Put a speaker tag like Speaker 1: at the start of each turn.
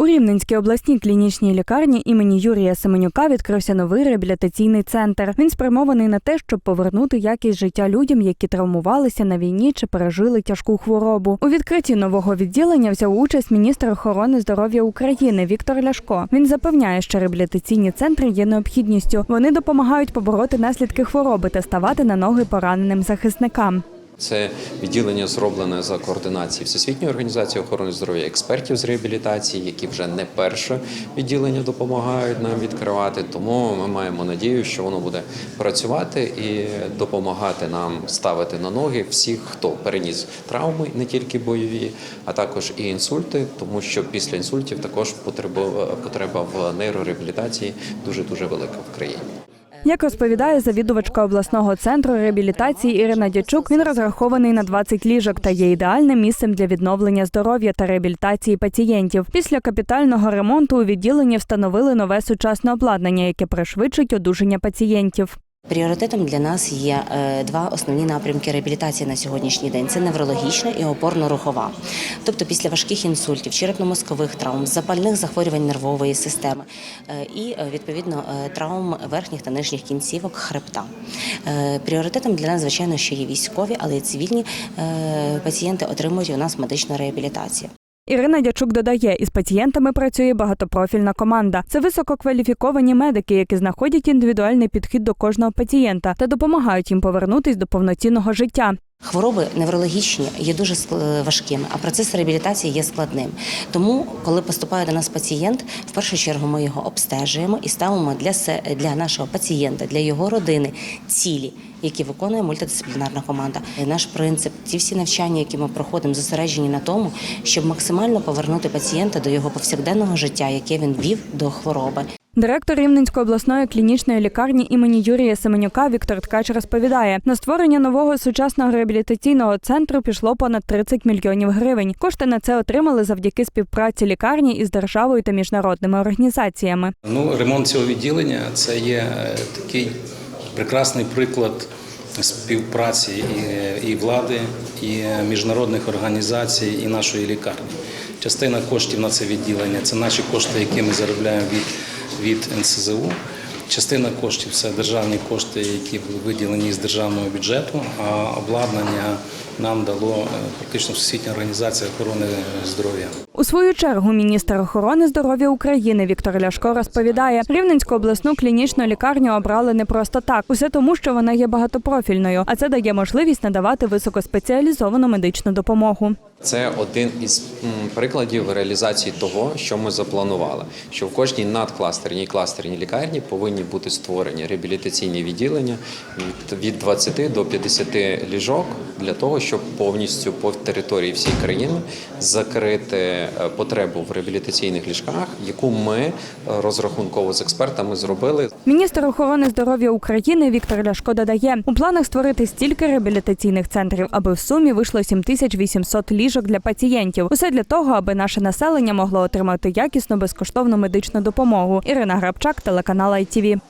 Speaker 1: У Рівненській обласній клінічній лікарні імені Юрія Семенюка відкрився новий реабілітаційний центр. Він спрямований на те, щоб повернути якість життя людям, які травмувалися на війні чи пережили тяжку хворобу. У відкритті нового відділення взяв участь міністр охорони здоров'я України Віктор Ляшко. Він запевняє, що реабілітаційні центри є необхідністю. Вони допомагають побороти наслідки хвороби та ставати на ноги пораненим захисникам.
Speaker 2: Це відділення зроблене за координації Всесвітньої організації охорони здоров'я, експертів з реабілітації, які вже не перше відділення допомагають нам відкривати. Тому ми маємо надію, що воно буде працювати і допомагати нам ставити на ноги всіх, хто переніс травми, не тільки бойові, а також і інсульти, тому що після інсультів також потреба потреба в нейрореабілітації дуже дуже велика в країні.
Speaker 1: Як розповідає завідувачка обласного центру реабілітації Ірина Дячук, він розрахований на 20 ліжок та є ідеальним місцем для відновлення здоров'я та реабілітації пацієнтів. Після капітального ремонту у відділенні встановили нове сучасне обладнання, яке пришвидшить одужання пацієнтів.
Speaker 3: Пріоритетом для нас є е, два основні напрямки реабілітації на сьогоднішній день: це неврологічна і опорно-рухова. Тобто після важких інсультів, черепно-мозкових травм, запальних захворювань нервової системи е, і е, відповідно травм верхніх та нижніх кінцівок хребта. Пріоритетом для нас, звичайно, що є військові, але й цивільні пацієнти отримують у нас медичну реабілітацію.
Speaker 1: Ірина Дячук додає, із пацієнтами працює багатопрофільна команда. Це висококваліфіковані медики, які знаходять індивідуальний підхід до кожного пацієнта та допомагають їм повернутись до повноцінного життя.
Speaker 3: Хвороби неврологічні є дуже ск- важкими, а процес реабілітації є складним. Тому, коли поступає до нас пацієнт, в першу чергу ми його обстежуємо і ставимо для для нашого пацієнта, для його родини цілі, які виконує мультидисциплінарна команда. Наш принцип, ті всі навчання, які ми проходимо, зосереджені на тому, щоб максимально повернути пацієнта до його повсякденного життя, яке він вів до хвороби.
Speaker 1: Директор Рівненської обласної клінічної лікарні імені Юрія Семенюка Віктор Ткач розповідає, на створення нового сучасного реабілітаційного центру пішло понад 30 мільйонів гривень. Кошти на це отримали завдяки співпраці лікарні із державою та міжнародними організаціями.
Speaker 4: Ну, ремонт цього відділення це є е, такий прекрасний приклад співпраці і, і влади, і міжнародних організацій, і нашої лікарні. Частина коштів на це відділення це наші кошти, які ми заробляємо від, від НСЗУ. Частина коштів це державні кошти, які були виділені з державного бюджету, а обладнання нам дало е, практично Всесвітня організація охорони здоров'я.
Speaker 1: У свою чергу міністр охорони здоров'я України Віктор Ляшко розповідає, Рівненську обласну клінічну лікарню обрали не просто так, усе тому, що вона є багатопрофільною, а це дає можливість надавати високоспеціалізовану медичну допомогу.
Speaker 2: Це один із прикладів реалізації того, що ми запланували. Що в кожній надкластерній і кластерній лікарні повинні бути створені реабілітаційні відділення від, від 20 до 50 ліжок для того, щоб повністю по території всієї країни закрити е, потребу в реабілітаційних ліжках, яку ми е, розрахунково з експертами зробили.
Speaker 1: Міністр охорони здоров'я України Віктор Ляшко додає, у планах створити стільки реабілітаційних центрів, аби в сумі вийшло 7800 ліжок для пацієнтів. Усе для того, аби наше населення могло отримати якісну безкоштовну медичну допомогу. Ірина Грабчак, телеканал ITV.